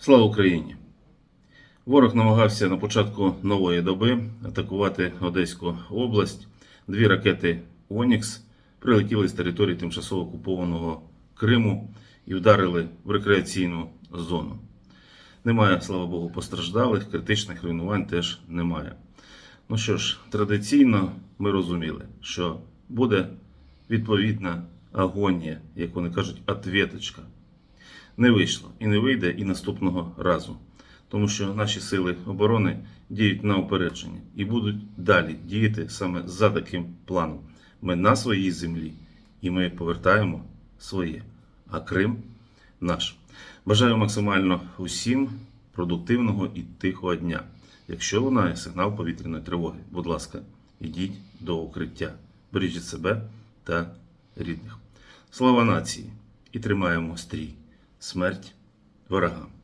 Слава Україні! Ворог намагався на початку нової доби атакувати Одеську область. Дві ракети Онікс прилетіли з території тимчасово окупованого Криму і вдарили в рекреаційну зону. Немає, слава Богу, постраждалих, критичних руйнувань теж немає. Ну що ж, традиційно ми розуміли, що буде відповідна агонія, як вони кажуть, ответочка не вийшло і не вийде і наступного разу. Тому що наші сили оборони діють на упередження і будуть далі діяти саме за таким планом. Ми на своїй землі і ми повертаємо своє, а Крим наш. Бажаю максимально усім продуктивного і тихого дня. Якщо лунає сигнал повітряної тривоги, будь ласка, ідіть до укриття. Бережіть себе та рідних. Слава нації! І тримаємо стрій! Смерть ворогам!